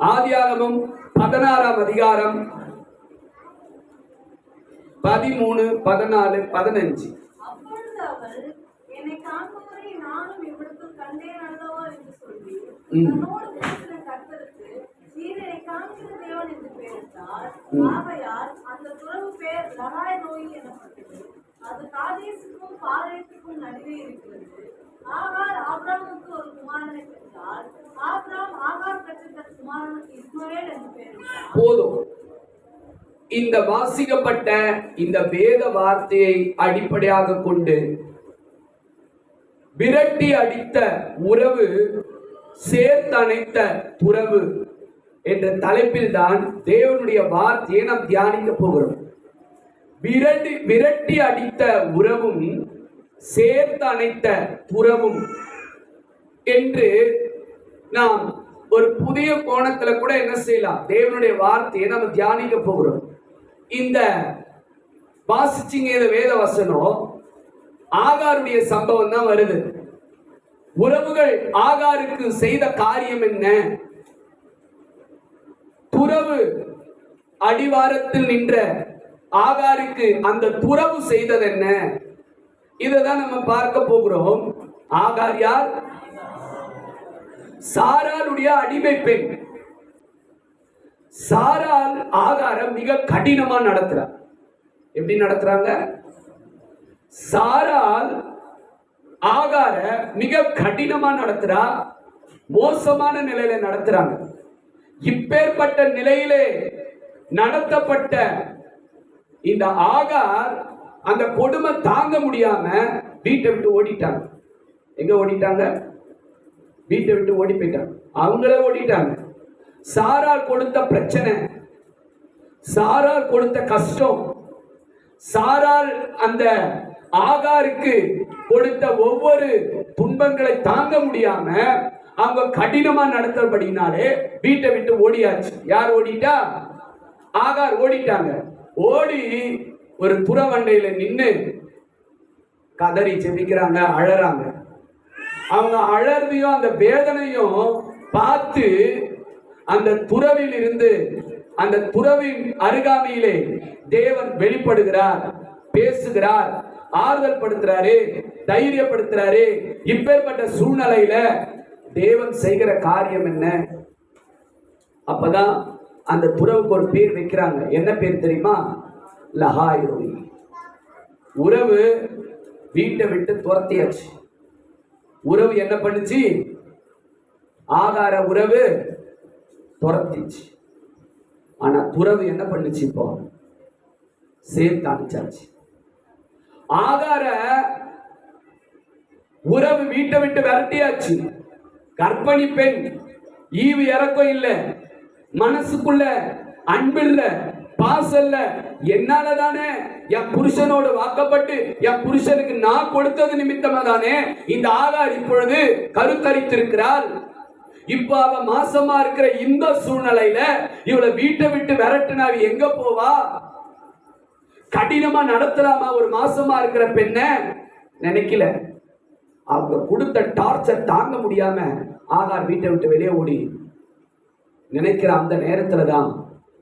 ஆதியாகமம் பதினாறாம் அதிகாரம் பதிமூணு பதினாலு பதினஞ்சு. அந்த துறவு பேர் நோய் அது காதேசுக்கும் பாளையத்துக்கும் நடுவே இருக்கிறது. ஆகார் ஆப்ராமுக்கு ஒரு குமாரனை பெற்றால் ஆப்ராம் ஆகார் பெற்ற குமாரனுக்கு இஸ்மவேல் என்று பெயரிட்டார் போதும். இந்த வாசிக்கப்பட்ட இந்த வேத வார்த்தையை அடிப்படையாக கொண்டு விரட்டி அடித்த உறவு சேர்த்தணைத்த உறவு என்ற தலைப்பில் தான் தேவனுடைய வார்த்தையை நாம் தியானிக்க போகிறோம். விரட்டி விரட்டி அடித்த உறவும் சேர்த்து அணைத்த துறவும் என்று நாம் ஒரு புதிய கோணத்துல கூட என்ன செய்யலாம்? தேவனுடைய வார்த்தையை நம்ம தியானிக்க போகிறோம். இந்த வாசிச்சிங்க இந்த வேத வசனம் ஆகாருடைய சம்பவம் தான் வருது. உறவுகள் ஆகாருக்கு செய்த காரியம் என்ன? துறவு அடிவாரத்தில் நின்ற ஆகாருக்கு அந்த துறவு செய்தது என்ன? இதைதான் நம்ம பார்க்க போகிறோம். ஆகார் யார்? சாராளுடைய அடிமை பெண். சாரால் ஆகாரம் மிக கடினமா நடத்துறார் எப்படி நடத்துறாங்க? சாரால் ஆகார மிக கடினமா நடத்துறா. மோசமான நிலையில நடத்துறாங்க. இப்பேற்பட்ட நிலையிலே நடத்தப்பட்ட இந்த ஆகார் அந்த கொடுமை தாங்க முடியாம வீட்டை விட்டு ஓடிட்டாங்க. எங்க ஓடிட்டாங்க? வீட்டை விட்டு ஓடி போயிட்டாங்க. அவங்களே ஓடிட்டாங்க. சாரால் கொடுத்த பிரச்சனை சாரார் கொடுத்த கஷ்டம் சாரால் அந்த ஆகாருக்கு கொடுத்த ஒவ்வொரு துன்பங்களை தாங்க முடியாம அவங்க கடினமா நடத்தபடினாலே வீட்டை விட்டு ஓடியாச்சு. யார் ஓடிட்டா? ஆகார் ஓடிட்டாங்க. ஓடி ஒரு புறவண்டையில நின்று கதறி செபிக்கிறாங்க அழறாங்க. அவங்க அழறதையும் அந்த வேதனையும் பார்த்து அந்த துறவில் இருந்து அந்த துறவின் அருகாமையிலே தேவன் வெளிப்படுகிறார் பேசுகிறார் ஆறுதல் படுத்துறாரு தைரியப்படுத்துறாரு. இப்பேற்பட்ட சூழ்நிலையில தேவன் செய்கிற காரியம் என்ன? அப்பதான் அந்த துறவுக்கு ஒரு பேர் வைக்கிறாங்க. என்ன பேர் தெரியுமா? லஹாயிரோய் உறவு வீட்டை விட்டு துரத்தியாச்சு. உறவு என்ன பண்ணுச்சு? ஆதார உறவு துரத்திச்சு. ஆனா துறவு என்ன பண்ணுச்சு இப்போ? சேர்த்து அனுப்பிச்சாச்சு. ஆதார உறவு வீட்டை விட்டு விரட்டியாச்சு. கற்பணி பெண் ஈவு இறக்கம் இல்லை. மனசுக்குள்ள அன்பு பாசல்ல பாசம் என்னால தானே என் புருஷனோடு வாக்கப்பட்டு என் புருஷனுக்கு நான் கொடுத்தது நிமித்தமா தானே இந்த ஆகார் இப்பொழுது கருத்தரித்திருக்கிறாள் இப்ப அவ மாசமா இருக்கிற இந்த சூழ்நிலையில இவளை வீட்டை விட்டு விரட்டுனா அவ எங்க போவா? கடினமா நடத்தலாமா ஒரு மாசமா இருக்கிற பெண்ண? நினைக்கல. அவங்க கொடுத்த டார்ச்சர் தாங்க முடியாம ஆகார் வீட்டை விட்டு வெளியே ஓடி நினைக்கிற அந்த நேரத்துல தான்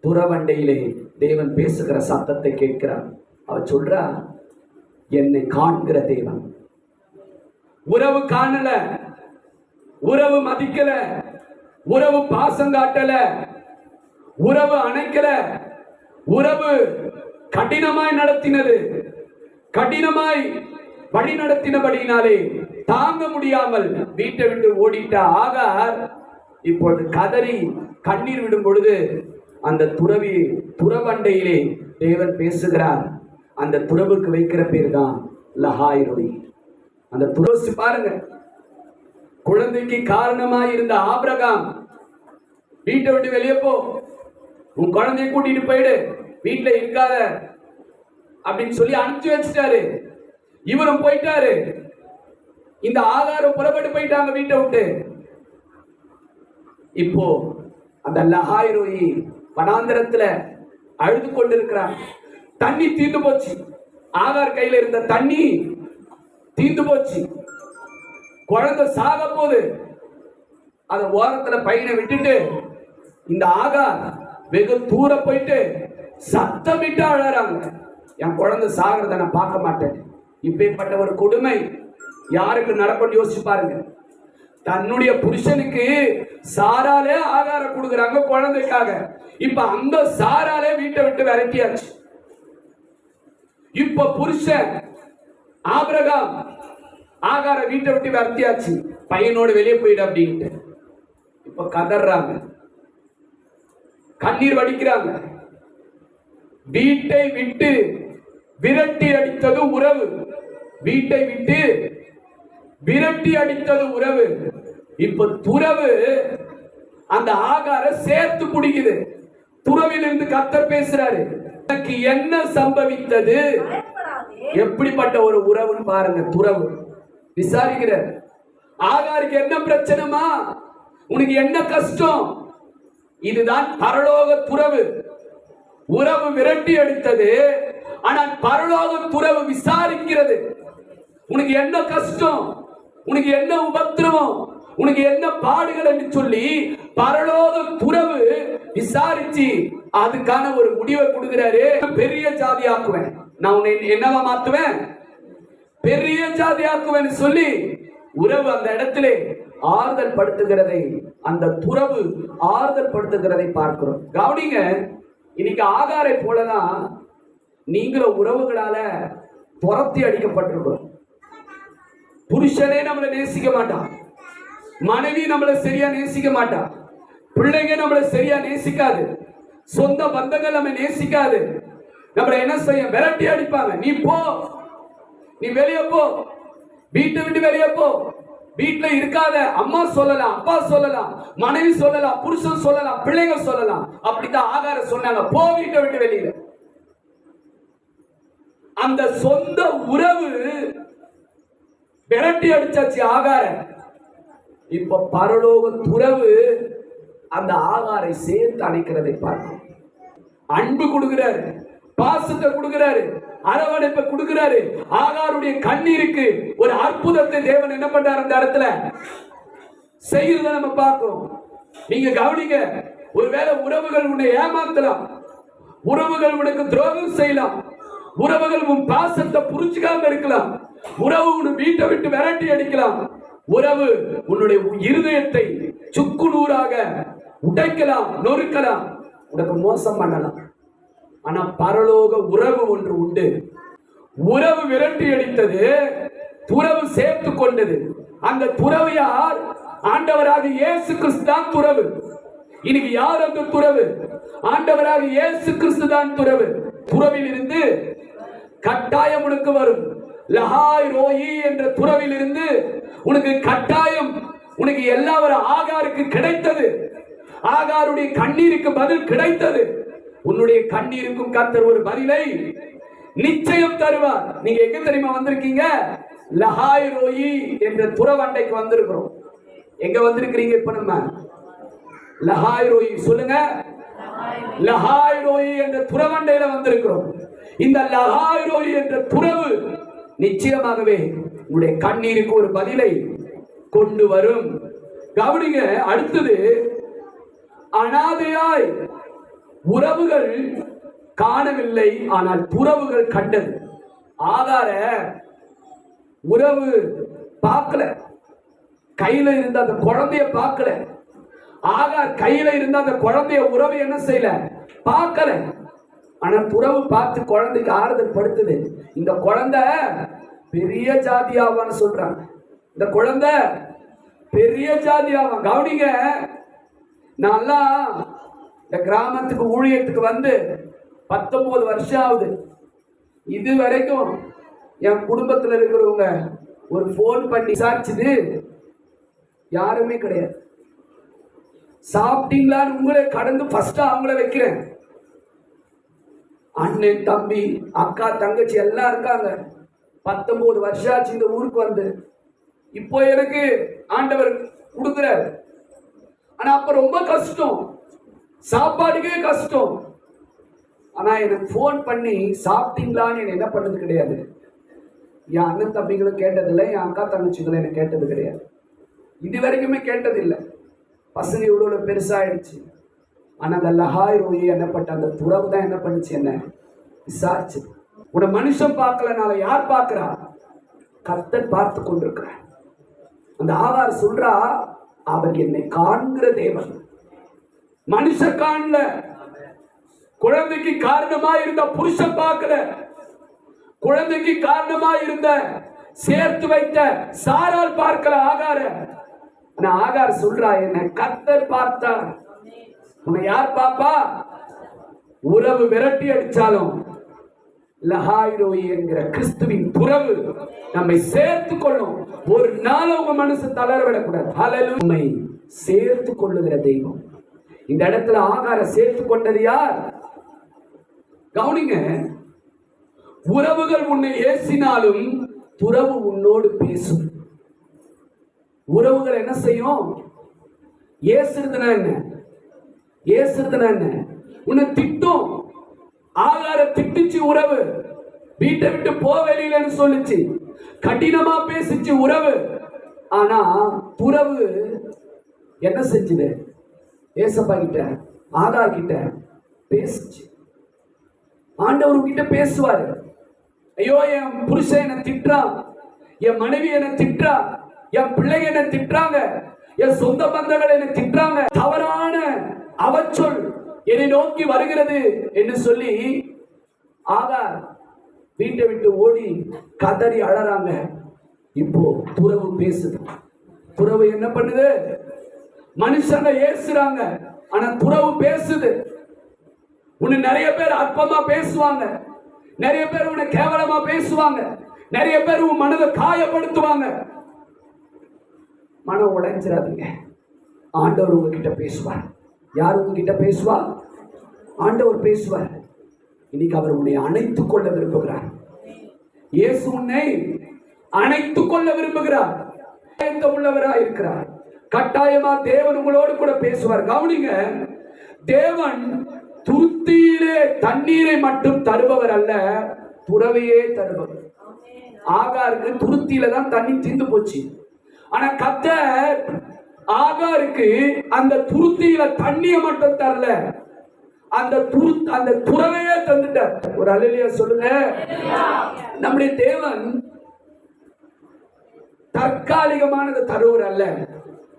புறவண்டையிலே தேவன் பேசுகிற சத்தத்தை கேட்கிறார். அவ சொல்றா என்னை காண்கிற தேவன். உறவு காணல உறவு மதிக்கல உறவு பாசம் காட்டல உறவு அணைக்கல உறவு கடினமாய் நடத்தினது கடினமாய் வழி நடத்தினபடியினாலே தாங்க முடியாமல் வீட்டை விட்டு ஓடிட்ட. ஆகார் இப்பொழுது கதறி கண்ணீர் விடும் பொழுது அந்த துறவி துறவண்டையிலே தேவன் பேசுகிறார். அந்த துறவுக்கு வைக்கிற பேர் தான் லஹாய் அந்த துறவு பாருங்க. குழந்தைக்கு காரணமா இருந்த ஆபிரகாம் வீட்டை விட்டு வெளியே போ. உன் குழந்தைய கூட்டிட்டு போயிடு. வீட்டுல இருக்காத அப்படின்னு சொல்லி அனுப்பிச்சு வச்சுட்டாரு. இவரும் போயிட்டாரு. இந்த ஆகாரம் புறப்பட்டு போயிட்டாங்க வீட்டை விட்டு. இப்போ அந்த லஹாயிரோயி வனாந்திரத்துல அழுது கொண்டிருக்கிறான் தண்ணி தீர்ந்து போச்சு. ஆகார் கையில இருந்த தண்ணி தீர்ந்து போச்சு. குழந்தை சாக போது அந்த ஓரத்துல பையனை விட்டுட்டு இந்த ஆகார் வெகு தூர போயிட்டு சத்தமிட்டு அழறாங்க. என் குழந்தை சாகிறத நான் பார்க்க மாட்டேன். இப்பேற்பட்ட ஒரு கொடுமை யாருக்கு நடக்கும்னு யோசிச்சு பாருங்க. தன்னுடைய புருஷனுக்கு சாராலே ஆகாரம் கொடுக்குறாங்க குழந்தைக்காக. இப்ப அந்த சாராலே வீட்டை விட்டு விரட்டியாச்சு. இப்ப புருஷன் ஆபிரகாம் ஆகார வீட்டை விட்டு விரட்டியாச்சு. பையனோட வெளியே போயிடு அப்படின்ட்டு. இப்ப கதறாங்க. கண்ணீர் வடிக்கிறாங்க. வீட்டை விட்டு விரட்டி அடித்தது உறவு. வீட்டை விட்டு விரட்டி அடித்தது உறவு. இப்ப துறவு அந்த ஆகார சேர்த்து குடிக்குது துறவில் இருந்து கத்தர் பேசுறாரு எனக்கு என்ன சம்பவித்தது? எப்படிப்பட்ட ஒரு உறவுன்னு பாருங்க துறவு. விசாரிக்கிறார் ஆகாருக்கு என்ன பிரச்சனைமா? உனக்கு என்ன கஷ்டம்? இதுதான் பரலோக துறவு. உறவு விரட்டி அடித்தது ஆனால் பரலோக துறவு விசாரிக்கிறது. உனக்கு என்ன கஷ்டம்? உனக்கு என்ன உபத்திரவம்? உனக்கு என்ன பாடுகள் என்று சொல்லி பரலோக துறவு விசாரிச்சு அதுக்கான ஒரு முடிவை கொடுக்கிறாரு. பெரிய ஜாதி ஆக்குவேன் நான் உன்னை என்னவா மாத்துவேன்? பெரிய ஜாதி ஆக்குவேன் சொல்லி உறவு அந்த இடத்திலே ஆறுதல் படுத்துகிறதை அந்த துறவு ஆறுதல் படுத்துகிறதை பார்க்கிறோம். கவனிங்க இன்னைக்கு ஆகாரை போலதான் நீங்களும் உறவுகளால புரத்தி அடிக்கப்பட்டிருக்கிறோம். புருஷனே நம்மளை நேசிக்க மாட்டான். மனைவி நம்மளை சரியா நேசிக்க மாட்டான். பிள்ளைங்க நம்மளை சரியா நேசிக்காது. சொந்த பந்தங்கள் நம்ம நேசிக்காது. நம்மளை என்ன செய்ய விரட்டி அடிப்பாங்க. நீ போ. நீ வெளியே போ. வீட்டை விட்டு வெளியே போ. வீட்டுல இருக்காத. அம்மா சொல்லலாம் அப்பா சொல்லலாம் மனைவி சொல்லலாம் புருஷன் சொல்லலாம் பிள்ளைங்க சொல்லலாம். அப்படித்தான் ஆகார சொன்னாங்க. போ வீட்டை விட்டு வெளியில அந்த சொந்த உறவு விரட்டி அடிச்சாச்சு ஆகார இப்ப பரலோக துறவு அந்த ஆகாரை சேர்த்து அணைக்கிறதை பார்க்கும் அன்பு கொடுக்கிறாரு பாசத்தை கொடுக்கிறாரு அரவணைப்பை கொடுக்கிறாரு. ஆகாருடைய கண்ணீருக்கு ஒரு அற்புதத்தை தேவன் என்ன பண்றாரு அந்த இடத்துல? செய்யறத நம்ம பார்க்கிறோம் நீங்க கவனிங்க ஒருவேளை உறவுகள் உன்னை ஏமாத்தலாம். உறவுகள் உனக்கு துரோகம் செய்யலாம். உறவுகள் உன் பாசத்தை புரிஞ்சுக்காம இருக்கலாம். உறவு உன் வீட்டை விட்டு விரட்டி அடிக்கலாம். உறவு உன்னுடைய இருதயத்தை சுக்கு நூறாக உடைக்கலாம் நொறுக்கலாம். உனக்கு மோசம் பண்ணலாம். ஆனா பரலோக உறவு ஒன்று உண்டு. உறவு விரட்டி அடித்தது துறவு சேர்த்து கொண்டது. அந்த துறவு யார்? ஆண்டவராக இயேசு கிறிஸ்து தான் துறவு. இன்னைக்கு யார் அந்த துறவு? ஆண்டவராக இயேசு கிறிஸ்து தான் துறவு. துறவில் இருந்து கட்டாயம் உனக்கு வரும். லஹாய் ரோயி என்ற துறவில் இருந்து உனக்கு கட்டாயம் உனக்கு எல்லாவரும் ஆகாருக்கு கிடைத்தது. ஆகாருடைய கண்ணீருக்கு பதில் கிடைத்தது. உன்னுடைய கண்ணீருக்கும் கத்தர் ஒரு பதிலை நிச்சயம் தருவார். நீங்க எங்க தெரியுமா வந்திருக்கீங்க? லஹாய் ரோயி என்ற துறவண்டைக்கு வந்திருக்கிறோம். எங்க வந்திருக்கிறீங்க இப்ப நம்ம? லஹாய் ரோயி சொல்லுங்க. லஹாய் ரோயி என்ற துறவண்டையில வந்திருக்கிறோம். இந்த லஹாய் ரோயி என்ற துறவு நிச்சயமாகவே உங்களுடைய கண்ணீருக்கு ஒரு பதிலை கொண்டு வரும். கவனிங்க அடுத்தது அனாதையாய் உறவுகள் காணவில்லை ஆனால் துறவுகள் கண்டது. ஆதார உறவு பார்க்கல. கையில இருந்த அந்த குழந்தைய பார்க்கல. ஆகார் கையில இருந்த அந்த குழந்தைய உறவு என்ன செய்யல? பார்க்கல. ஆனால் துறவு பார்த்து குழந்தைக்கு ஆறுதல் படுத்துது. இந்த குழந்தை பெரிய ஜாதியாவான்னு சொல்றான். இந்த குழந்தை பெரிய ஜாதியாவான். கவனிங்க நான்லாம் இந்த கிராமத்துக்கு ஊழியத்துக்கு வந்து பத்தொன்பது வருஷம் ஆகுது. இது வரைக்கும் என் குடும்பத்தில் இருக்கிறவங்க ஒரு ஃபோன் பண்ணி விசாரிச்சது யாருமே கிடையாது. சாப்பிட்டீங்களான்னு உங்களே கடந்து ஃபஸ்ட்டாக அவங்கள வைக்கிறேன். அண்ணன் தம்பி அக்கா தங்கச்சி எல்லாம் இருக்காங்க. பத்தொன்பது வருஷம் ஆச்சு இந்த ஊருக்கு வந்து. இப்போ எனக்கு ஆண்டவர் கொடுக்குறாரு. ஆனா அப்ப ரொம்ப கஷ்டம். சாப்பாடுக்கே கஷ்டம். ஆனா எனக்கு ஃபோன் பண்ணி சாப்பிட்டீங்களான்னு என்ன பண்ணது கிடையாது. என் அண்ணன் தம்பிகளும் கேட்டதில்லை என் அக்கா தங்கச்சிகளும் எனக்கு கேட்டது கிடையாது. இது வரைக்குமே கேட்டதில்லை. பசங்க இவ்வளோ பெருசாயிடுச்சு. ஆனால் அந்த லஹாய் என்ன என்னப்பட்ட அந்த துறவு தான் என்ன பண்ணுச்சு என்ன? விசாரிச்சு உன்னை மனுஷன் பார்க்கலனால யார் பார்க்குறா? கர்த்தர் பார்த்து கொண்டிருக்கிறார். அந்த ஆவார் சொல்றா அவர் என்னை காண்கிற தேவன். மனுஷ காணல. குழந்தைக்கு காரணமா இருந்த புருஷன் பார்க்கல. குழந்தைக்கு காரணமா இருந்த சேர்த்து வைத்த சாரால் பார்க்கல ஆகார. ஆனா ஆகார் சொல்றா என்ன கர்த்தர் பார்த்தார். உன்னை யார் பாப்பா? உறவு விரட்டி அடிச்சாலும் லஹாயிரோயி என்கிற கிறிஸ்துவின் துறவு நம்மை சேர்த்து கொள்ளும். ஒரு நாள் உங்க மனசு தளர விடக்கூடாது ஹalleluya. சேர்த்து கொள்ளுகிற தெய்வம். இந்த இடத்துல ஆகார சேர்த்து கொண்டது யார்? கவனிங்க உறவுகள் உன்னை ஏசினாலும் துறவு உன்னோடு பேசும். உறவுகள் என்ன செய்யும்? ஏசுறதுனா என்ன? ஏசுறதுனா என்ன? உன்னை திட்டும். ஆகார திட்டுச்சு உறவு. வீட்டை விட்டு போ வெளியிலன்னு சொல்லுச்சு. கடினமா பேசிச்சு உறவு. ஆனா துறவு என்ன செஞ்சுது? ஏசப்பா கிட்ட ஆதார் கிட்ட பேசிச்சு. ஆண்டவர் கிட்ட பேசுவாரு. ஐயோ என் புருஷன் என்ன திட்டுறான். என் மனைவி என்ன திட்டுறா என் பிள்ளைங்க என்ன திட்டுறாங்க. என் சொந்த பந்தங்கள் என்ன திட்டுறாங்க. தவறான அவச்சொல் என்னை நோக்கி வருகிறது என்று சொல்லி ஆகார் வீட்டை விட்டு ஓடி கதறி அழறாங்க. இப்போ துறவு பேசுது. துறவு என்ன பண்ணுது? மனுஷங்க ஏசுறாங்க. ஆனா துறவு பேசுது. உன்னை நிறைய பேர் அற்பமா பேசுவாங்க. நிறைய பேர் உன்னை கேவலமா பேசுவாங்க. நிறைய பேர் உன் மனதை காயப்படுத்துவாங்க. மனம் உடைஞ்சிடாதீங்க ஆண்டவர் உங்ககிட்ட பேசுவார். யார் உங்ககிட்ட பேசுவா? ஆண்டவர் பேசுவார். இன்னைக்கு அவர் உன்னை அணைத்துக் கொள்ள விரும்புகிறார். இயேசு உன்னை அணைத்துக் கொள்ள விரும்புகிறார். உள்ளவராய் இருக்கிறார். கட்டாயமா தேவன் உங்களோடு கூட பேசுவார். கவனிங்க தேவன் துருத்தியிலே தண்ணீரை மட்டும் தருபவர் அல்ல துறவையே தருபவர். ஆகாருக்கு துருத்தியில தான் தண்ணி தீர்ந்து போச்சு. ஆனா கத்தர் ஆகாருக்கு அந்த துருத்தியில தண்ணிய மட்டும் தரல. அந்த துரு அந்த துறவையே தந்துட்டார். ஒரு அலுலியா சொல்லுங்க. நம்முடைய தேவன் தற்காலிகமானது தருவர் அல்ல.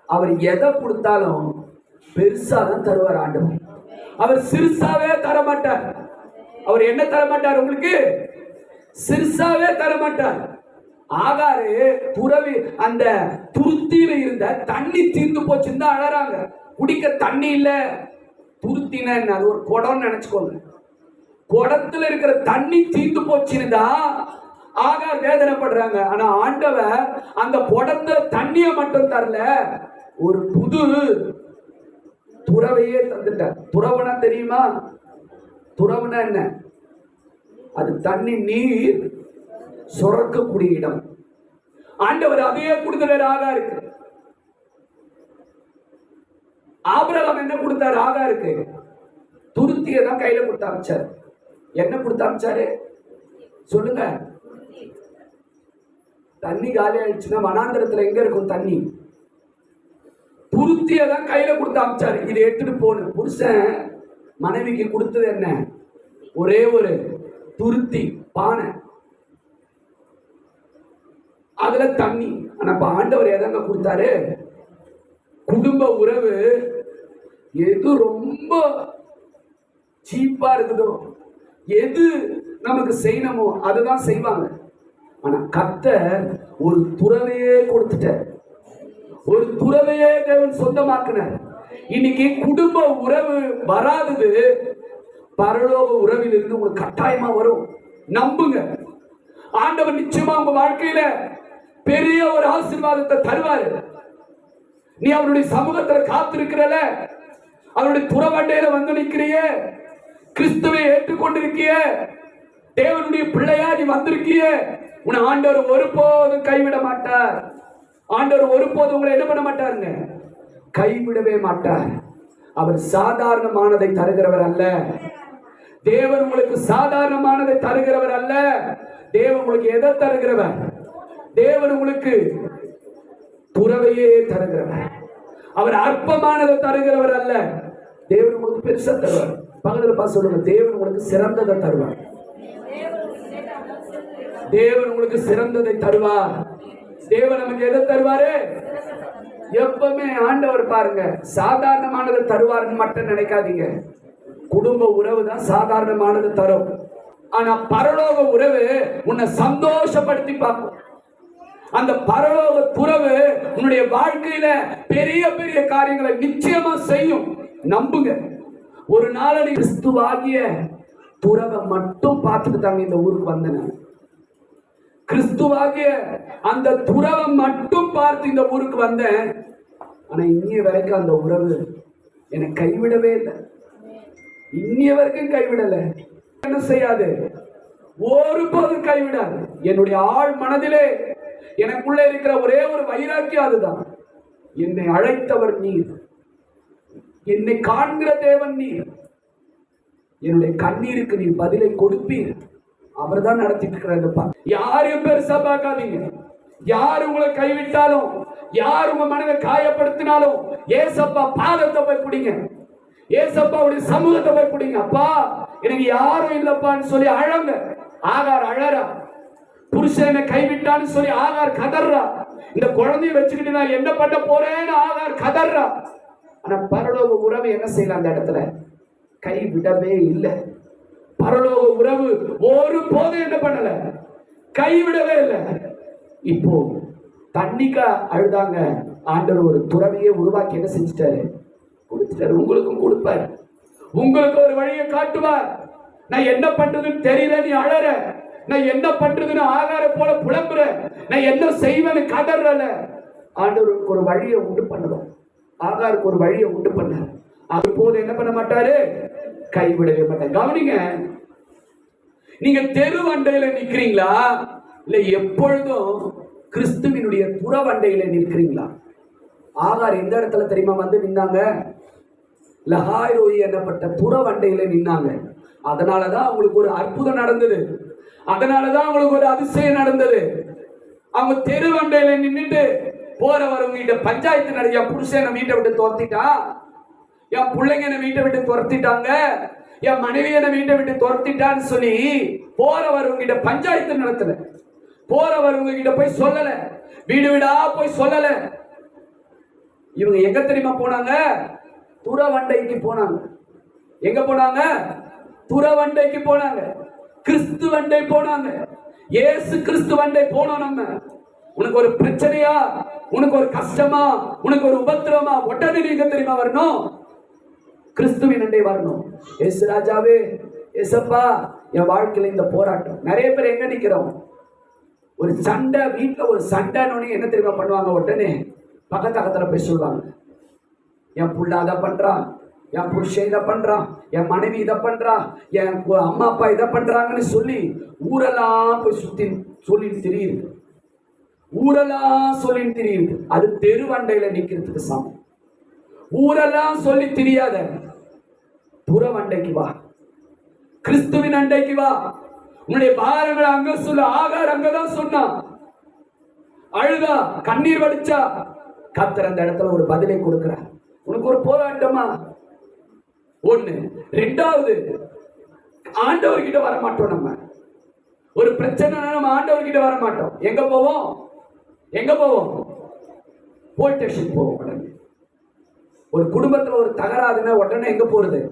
அவர் எதை கொடுத்தாலும் பெருசா தான் தருவார் ஆண்டவர். அவர் சிறுசாவே தர மாட்டார் அவர் என்ன தர மாட்டார் உங்களுக்கு? சிறுசாவே தர மாட்டார் ஆகாரு துறவி அந்த துருத்தியில இருந்த தண்ணி தீர்ந்து போச்சுன்னு தான் அழறாங்க. குடிக்க தண்ணி இல்ல. துருத்தின என்ன? அது ஒரு குடம்னு நினைச்சுக்கோங்க. குடத்துல இருக்கிற தண்ணி தீர்ந்து போச்சுன்னு தான் ஆகார் வேதனைப்படுறாங்க. ஆனா ஆண்டவர் அந்த குடத்துல தண்ணிய மட்டும் தரல ஒரு புது துறவையே தந்துட்டார். துறவனா தெரியுமா? துறவுனா என்ன? அது தண்ணி நீர் சுரக்கக்கூடிய இடம். ஆண்டவர் அதையே கொடுத்துட்டார் ஆகாருக்கு ஆபரகம் என்ன கொடுத்தார்? ஆகாருக்கு துருத்தியை தான் கையில கொடுத்து அமைச்சார். என்ன கொடுத்து அமைச்சாரு? சொல்லுங்க. தண்ணி காலி ஆயிடுச்சுன்னா வனாந்திரத்துல எங்க இருக்கும் தண்ணி? துருத்தியை தான் கையில கொடுத்து அமைச்சாரு. இதை எடுத்துட்டு போன. புருஷன் மனைவிக்கு கொடுத்தது என்ன? ஒரே ஒரு துருத்தி பானை. அதுல தண்ணி. ஆனா ஆண்டவர் எதாங்க கொடுத்தாரு? குடும்ப உறவு எது ரொம்ப சீப்பா இருக்குதோ எது நமக்கு செய்யணுமோ அதுதான் செய்வாங்க. ஆனா கத்த ஒரு துறவையே கொடுத்துட்ட ஒரு துறவையே தேவன் சொந்தமாக்குன இன்னைக்கு குடும்ப உறவு வராதது பரலோக உறவில் இருந்து உங்களுக்கு கட்டாயமா வரும். நம்புங்க. ஆண்டவர் நிச்சயமா உங்க வாழ்க்கையில பெரிய ஒரு ஆசீர்வாதத்தை தருவாரு. நீ அவருடைய சமூகத்துல காத்திருக்கிறல? அவருடைய புறவண்டையில வந்து நிற்கிறிய கிறிஸ்துவை ஏற்றுக்கொண்டிருக்கிய? தேவனுடைய பிள்ளையா நீ வந்திருக்கிய? உன்னை ஆண்டவர் ஒருபோதும் கைவிட மாட்டார். ஆண்டவர் ஒருபோதும் உங்களை என்ன பண்ண மாட்டாருங்க? கைவிடவே மாட்டார். அவர் சாதாரணமானதை தருகிறவர் அல்ல. தேவன் உங்களுக்கு சாதாரணமானதை தருகிறவர் அல்ல. தேவன் உங்களுக்கு எதை தருகிறவர்? தேவன் உங்களுக்கு துறவையே தருகிறவர். அவர் அற்பமானதை தருகிறவர் அல்ல. தேவன் உங்களுக்கு பெருசா தருவார். பக்கத்துல பார்த்து சொல்லுங்க. தேவன் உங்களுக்கு சிறந்ததை தருவார். தேவன் உங்களுக்கு சிறந்ததை தருவார். தேவன் நமக்கு எதை தருவாரு? எப்பவுமே ஆண்டவர் பாருங்க சாதாரணமானதை தருவார்னு மட்டும் நினைக்காதீங்க. குடும்ப உறவு தான் சாதாரணமானது தரும். ஆனா பரலோக உறவு உன்னை சந்தோஷப்படுத்தி பார்க்கும். அந்த பரலோக துறவு உன்னுடைய வாழ்க்கையில பெரிய பெரிய காரியங்களை நிச்சயமா செய்யும். நம்புங்க. ஒரு நாளடி கிறிஸ்துவாகிய துறவை மட்டும் பார்த்துட்டு தாங்க இந்த ஊருக்கு வந்தேன் கிறிஸ்துவாகிய அந்த துறவை மட்டும் பார்த்து இந்த ஊருக்கு வந்தேன். ஆனா இன்னைய வரைக்கும் அந்த உறவு என்னை கைவிடவே இல்லை. இன்னைய வரைக்கும் கைவிடல. என்ன செய்யாது? ஒருபோதும் கைவிடாது. என்னுடைய ஆழ் மனதிலே எனக்குள்ள இருக்கிற ஒரே ஒரு வைராக்கியம் அதுதான். என்னை அழைத்தவர் நீர். என்னை காண்கிற தேவன் நீர். என்னுடைய கண்ணீருக்கு நீ பதிலை கொடுப்பீர். அவர் தான் நடத்திட்டு இருக்கிறார் யாரையும் பெருசா பார்க்காதீங்க. யார் உங்களை கைவிட்டாலும் யார் உங்க மனதை காயப்படுத்தினாலும் ஏசப்பா பாதத்தை போய் பிடிங்க. ஏசப்பாவுடைய சமூகத்தை போய் பிடிங்க. அப்பா எனக்கு யாரும் இல்லப்பான்னு சொல்லி அழங்க. ஆகார் அழறா. புருஷன் என்னை கைவிட்டான்னு சொல்லி ஆகார் கதறா இந்த குழந்தைய வச்சுக்கிட்டு நான் என்ன பண்ண போறேன்னு ஆகார் கதறா ஆனா பரலோக உறவு என்ன செய்யலாம் அந்த இடத்துல? கை விடவே இல்லை. பரலோக உறவு ஒரு போதும் என்ன பண்ணல. கைவிடவே இல்லை. இப்போ தண்ணிக்கா அழுதாங்க. ஆண்டவர் ஒரு துறவியை உருவாக்கி என்ன செஞ்சிட்டாரு? கொடுத்துட்டாரு. உங்களுக்கும் கொடுப்பார். உங்களுக்கு ஒரு வழியை காட்டுவார். நான் என்ன பண்றதுன்னு தெரியல நீ அழற. நான் என்ன பண்றதுன்னு ஆகார போல புலம்புற. நான் என்ன செய்வேன்னு கதறல. ஆண்டவருக்கு ஒரு வழியை உண்டு பண்ணுவோம் ஆகாருக்கு ஒரு வழியை உண்டு பண்ணார் அது போது என்ன பண்ண மாட்டாரு? கைவிடவே மாட்டார் கவனிங்க. நீங்க தெருவண்டையில நிக்கிறீங்களா? இல்ல எப்பொழுதும் கிறிஸ்துவினுடைய புற வண்டையில நிற்கிறீங்களா? ஆகார் எந்த இடத்துல தெரியுமா வந்து நின்னாங்க? லஹாய் ரோயி என்னப்பட்ட புறவண்டையில நின்னாங்க. அதனாலதான் அவங்களுக்கு ஒரு அற்புதம் நடந்தது. அதனாலதான் அவங்களுக்கு ஒரு அதிசயம் நடந்தது. அவங்க தெரு வண்டையில நின்றுட்டு வரவங்க கிட்ட பஞ்சாயத்து நடத்தியா புருஷன் என்ன வீட்டை விட்டு துரத்திட்டா? என் பிள்ளைங்க என்ன வீட்டை விட்டு துரத்திட்டாங்க? என் மனைவி என்ன வீட்டை விட்டு துரத்திட்டான்னு சொல்லி போற கிட்ட பஞ்சாயத்து நடத்தல. போற கிட்ட போய் சொல்லல. வீடு வீடா போய் சொல்லல. இவங்க எங்க தெரியுமா போனாங்க? துறவண்டைக்கு போனாங்க. எங்க போனாங்க? துறவண்டைக்கு போனாங்க. கிறிஸ்து வண்டை போனாங்க. ஏசு கிறிஸ்து வண்டை போனோம் நம்ம. உனக்கு ஒரு பிரச்சனையா? உனக்கு ஒரு கஷ்டமா? உனக்கு ஒரு உபத்திரமா உடனே நீங்க தெரியுமா வரணும்? கிறிஸ்துவின் அண்டை வரணும். ஏசு ராஜாவே ஏசப்பா என் வாழ்க்கையில இந்த போராட்டம். நிறைய பேர் எங்க நிக்கிறோம்? ஒரு சண்டை வீட்டில் ஒரு சண்டைன்னு என்ன தெரியுமா பண்ணுவாங்க? உடனே பக்கத்து பக்கத்தில் போய் சொல்லுவாங்க. என் புள்ள அதை பண்ணுறான் என் புருஷன் இதை பண்றான் என் மனைவி இதை பண்றா என் அம்மா அப்பா இதை பண்றாங்கன்னு சொல்லி ஊரெல்லாம் போய் சுத்தி சொல்லிட்டு தெரியுது. ஊரெல்லாம் சொல்லிட்டு தெரியுது. அது தெருவண்டையில நிக்கிறதுக்கு சமம். ஊரெல்லாம் சொல்லி தெரியாத புறவண்டைக்கு வா. கிறிஸ்துவின் அண்டைக்கு வா. உன்னுடைய பாரங்களை அங்க சொல்ல. ஆகார் அங்கதான் சொன்னான் அழுதா கண்ணீர் வடிச்சா. கத்தர் அந்த இடத்துல ஒரு பதிலை கொடுக்கிறார். உனக்கு ஒரு போராட்டமா? ஒண்ணு. ரெண்டாவது ஆண்டவர்கிட்ட வர மாட்டோம் நம்ம. ஒரு பிரச்சனை நம்ம ஆண்டவர்கிட்ட வர மாட்டோம் எங்க போவோம்? எங்க போவோம்? போலீஸ் ஸ்டேஷன் போவோம் உடனே. ஒரு குடும்பத்துல ஒரு தகராதுன்னா உடனே எங்க போறது?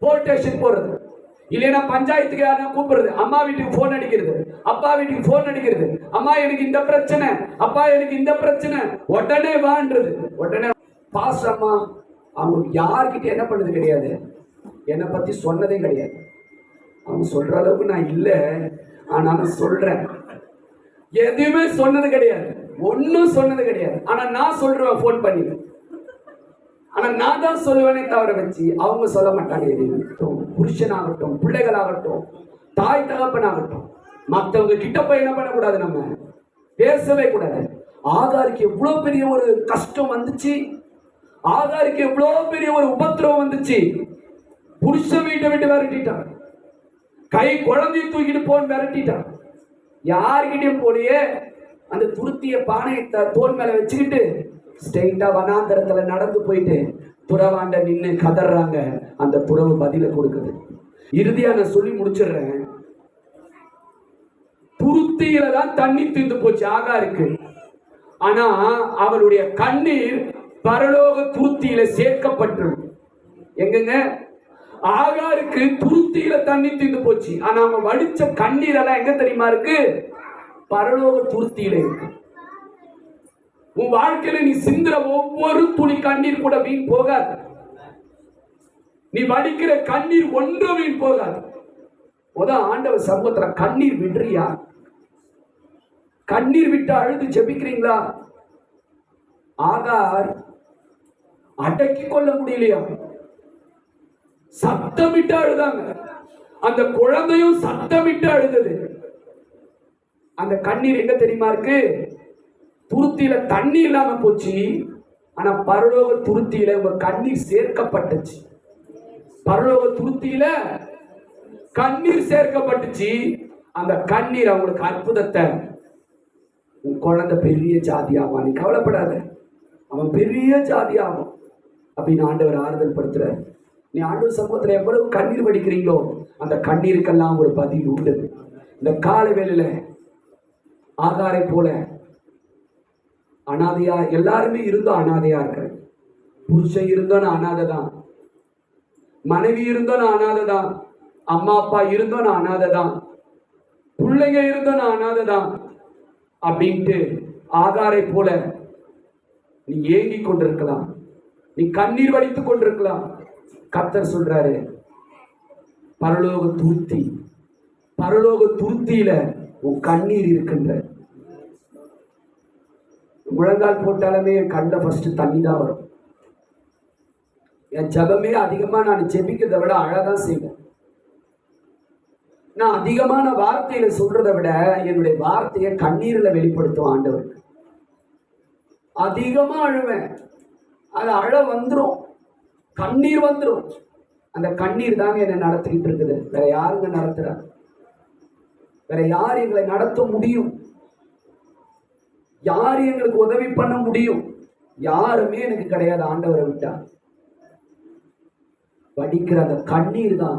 போலீஸ் ஸ்டேஷன் போறது. இல்லைன்னா பஞ்சாயத்துக்கு யாரும் கூப்பிடுறது. அம்மா வீட்டுக்கு போன் அடிக்கிறது. அப்பா வீட்டுக்கு போன் அடிக்கிறது. அம்மா எனக்கு இந்த பிரச்சனை. அப்பா எனக்கு இந்த பிரச்சனை. உடனே வான்றது. உடனே பாசமா அவங்க யார்கிட்ட என்ன பண்ணது கிடையாது? என்னை பத்தி சொன்னதே கிடையாது. அவங்க சொல்ற அளவுக்கு நான் இல்லை. ஆனாலும் சொல்றேன். எதுவுமே சொன்னது கிடையாது. ஒன்றும் சொன்னது கிடையாது. ஆனா நான் சொல்றேன் ஃபோன் பண்ணி. ஆனா நான் தான் சொல்லுவேனே தவிர வச்சு அவங்க சொல்ல மாட்டாங்க எதுவும். புருஷனாகட்டும் பிள்ளைகளாகட்டும் தாய் தகப்பனாகட்டும் மற்றவங்க கிட்ட போய் என்ன பண்ணக்கூடாது நம்ம? பேசவே கூடாது. ஆகாருக்கு எவ்வளோ பெரிய ஒரு கஷ்டம் வந்துச்சு. ஆகாருக்கு எவ்வளவு பெரிய ஒரு உபத்திரவம் வந்துச்சு? புருஷ வீட்டை விட்டு விரட்டிட்டான். கை குழந்தைய தூக்கிட்டு போன்னு விரட்டிட்டான். யாருக்கிட்டையும் போலியே அந்த துருத்திய பானையை த- தோல் மேல வச்சுக்கிட்டு ஸ்ட்ரெயிட்டா வனாந்தரத்துல நடந்து போயிட்டு துறவாண்ட நின்று கதறாங்க. அந்த துறவு பதில கொடுக்குது. இறுதியா நான் சொல்லி முடிச்சிடுறேன். துருத்தியில தான் தண்ணி தீர்ந்து போச்சு ஆகா இருக்கு ஆனா அவளுடைய கண்ணீர் பரலோக துருத்தியில சேர்க்கப்பட்டது எங்கங்க? ஆகாருக்கு துருத்தியில தண்ணி தீர்ந்து போச்சு. ஆனா அவன் வடிச்ச கண்ணீர் எல்லாம் எங்க தெரியுமா இருக்கு? பரலோக துருத்தியில இருக்கு. உன் வாழ்க்கையில நீ சிந்துற ஒவ்வொரு துளி கண்ணீர் கூட வீண் போகாது. நீ வடிக்கிற கண்ணீர் ஒன்று வீண் போகாது. முத ஆண்டவர் சமூகத்துல கண்ணீர் விடுறியா? கண்ணீர் விட்டு அழுது ஜெபிக்கிறீங்களா? ஆகார் அடக்கி கொள்ள முடியலையா? சத்தமிட்டு அழுதாங்க அந்த குழந்தையும் சத்தமிட்டு அழுதது அந்த கண்ணீர் எங்க தெரியுமா இருக்கு? துருத்தியில தண்ணி இல்லாம போச்சு. ஆனா பரலோக துருத்தியில உங்க கண்ணீர் சேர்க்கப்பட்டுச்சு. பரலோக துருத்தியில கண்ணீர் சேர்க்கப்பட்டுச்சு. அந்த கண்ணீர் அவங்களுக்கு அற்புதத்தை. உன் குழந்தை பெரிய ஜாதி ஆவான். நீ கவலைப்படாத. அவன் பெரிய ஜாதி ஆகும் அப்படின்னு ஆண்டவர் ஆறுதல் படுத்துறார் நீ ஆண்டவர் சமூகத்தில் எவ்வளவு கண்ணீர் வடிக்கிறீங்களோ அந்த கண்ணீருக்கெல்லாம் ஒரு பதில் உண்டு. இந்த கால வேலையில ஆகாரை போல அனாதையா எல்லாருமே இருந்தோம் அனாதையா இருக்கிறேன் புருஷன் இருந்தோம் நான் அனாதை தான். மனைவி இருந்தோம் நான் அனாதை தான். அம்மா அப்பா இருந்தோம் நான் அனாதை தான். பிள்ளைங்க இருந்தோம் நான் அனாதை தான். அப்படின்ட்டு ஆகாரை போல நீ ஏங்கி கொண்டிருக்கலாம். நீ கண்ணீர் வடித்துக் கொண்டிருக்கலாம். கத்தர் சொல்றாரு பரலோக துருத்தி பரலோக துருத்தியில உன் கண்ணீர் இருக்கின்ற. முழங்கால் போட்டாலுமே என் கண்ணில் ஃபர்ஸ்ட் தண்ணி தான் வரும். என் ஜபமே அதிகமாக நான் ஜெபிக்கிறதை விட அழகாக செய்வேன். நான் அதிகமான வார்த்தையில சொல்றதை விட என்னுடைய வார்த்தையை கண்ணீரில் வெளிப்படுத்தும் ஆண்டவருக்கு. அதிகமாக அழுவேன். அது அழ வந்துடும் கண்ணீர் வந்துடும் அந்த கண்ணீர் தாங்க என்னை நடத்திக்கிட்டு இருக்குது. வேற யாருங்க நடத்துறா? வேற யார் எங்களை நடத்த முடியும்? யார் எங்களுக்கு உதவி பண்ண முடியும்? யாருமே எனக்கு கிடையாது. ஆண்டவரை விட்டா. வடிக்கிற அந்த கண்ணீர் தான்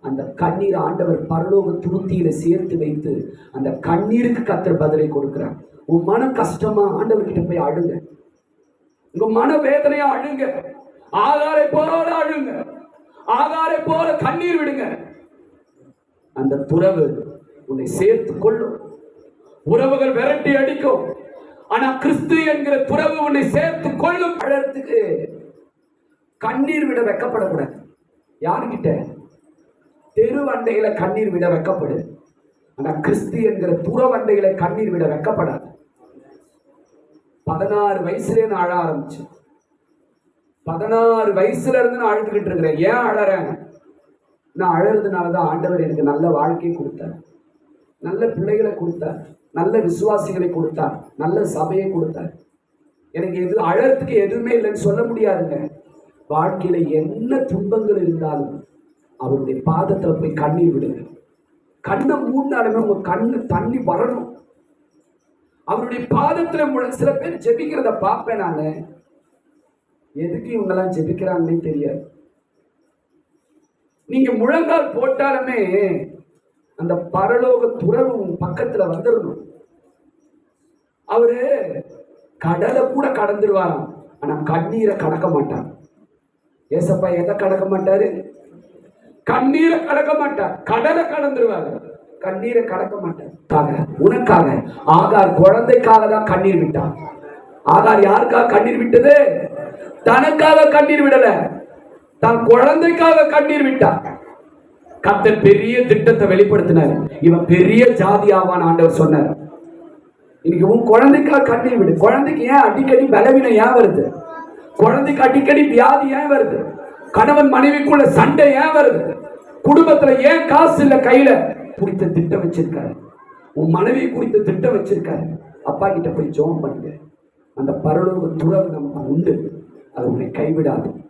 அந்த கண்ணீர் ஆண்டவர் பரலோக துருத்தியில சேர்த்து வைத்து அந்த கண்ணீருக்கு கத்தர் பதிலை கொடுக்கிறார். உன் மன கஷ்டமா ஆண்டவர்கிட்ட போய் அழுங்க. உங்க மன வேதனையா அழுங்க. ஆகாரை போல அழுங்க. ஆகாரை போல கண்ணீர் விடுங்க. அந்த துறவு உன்னை சேர்த்து கொள்ளும். உறவுகள் விரட்டி அடிக்கும். ஆனா கிறிஸ்து என்கிற துறவு உன்னை சேர்த்து கொள்ளும் அழறதுக்கு கண்ணீர் விட வெக்கப்படக்கூடாது. யாருக்கிட்ட தெருவண்டையில கண்ணீர் விட வெக்கப்படு ஆனா கிறிஸ்து என்கிற துறவண்டையில கண்ணீர் விட வெக்கப்படாது. பதினாறு வயசுல நான் அழ ஆரம்பிச்சேன். பதினாறு வயசுல இருந்து நான் அழுதுகிட்டு இருக்கிறேன். ஏன் அழறேன்? நான் அழறதுனால தான் ஆண்டவர் எனக்கு நல்ல வாழ்க்கையை கொடுத்தார். நல்ல பிள்ளைகளை கொடுத்தார். நல்ல விசுவாசிகளை கொடுத்தார். நல்ல சபையை கொடுத்தார். எனக்கு எது அழறதுக்கு எதுவுமே இல்லைன்னு சொல்ல முடியாதுங்க. வாழ்க்கையில என்ன துன்பங்கள் இருந்தாலும் அவருடைய பாதத்தில் போய் கண்ணீர் விடுங்க. கண்ணை மூடினாலுமே உங்க கண்ணு தண்ணி வரணும். அவருடைய பாதத்துல சில பேர் ஜெபிக்கிறத பார்ப்பேன் நானு எதுக்கு இவங்கெல்லாம் ஜெபிக்கிறாங்கன்னே தெரியாது. நீங்க முழங்கால் போட்டாலுமே அந்த பரலோக துறவு பக்கத்துல வந்துடணும் அவரு கடலை கூட கடந்துருவாராம். ஆனா கண்ணீரை கடக்க மாட்டார். ஏசப்பா எதை கடக்க மாட்டாரு? கண்ணீரை கடக்க மாட்டார். கடலை கடந்துருவாரு. கண்ணீரை கடக்க மாட்டார். உனக்காக. ஆகார் குழந்தைக்காக தான் கண்ணீர் விட்டார். ஆகார் யாருக்காக கண்ணீர் விட்டது? தனக்காக கண்ணீர் விடல. தன் குழந்தைக்காக கண்ணீர் விட்டார். கர்த்தர் பெரிய திட்டத்தை வெளிப்படுத்தினார். இவன் பெரிய ஜாதி ஆவான் ஆண்டவர் சொன்னார். இன்னைக்கு உன் குழந்தைக்காக கண்ணீர் விடு. குழந்தைக்கு ஏன் அடிக்கடி பலவீனம் ஏன் வருது? குழந்தைக்கு அடிக்கடி வியாதி ஏன் வருது? கணவன் மனைவிக்குள்ள சண்டை ஏன் வருது? குடும்பத்துல ஏன் காசு இல்லை கையில? குறித்த திட்டம் வச்சிருக்காரு. உன் மனைவி குறித்த திட்டம் வச்சிருக்காரு. அப்பா கிட்ட போய் ஜோம் பண்ணுங்க அந்த பரலோக துறவு நமக்கு உண்டு. அது உன்னை கைவிடாது.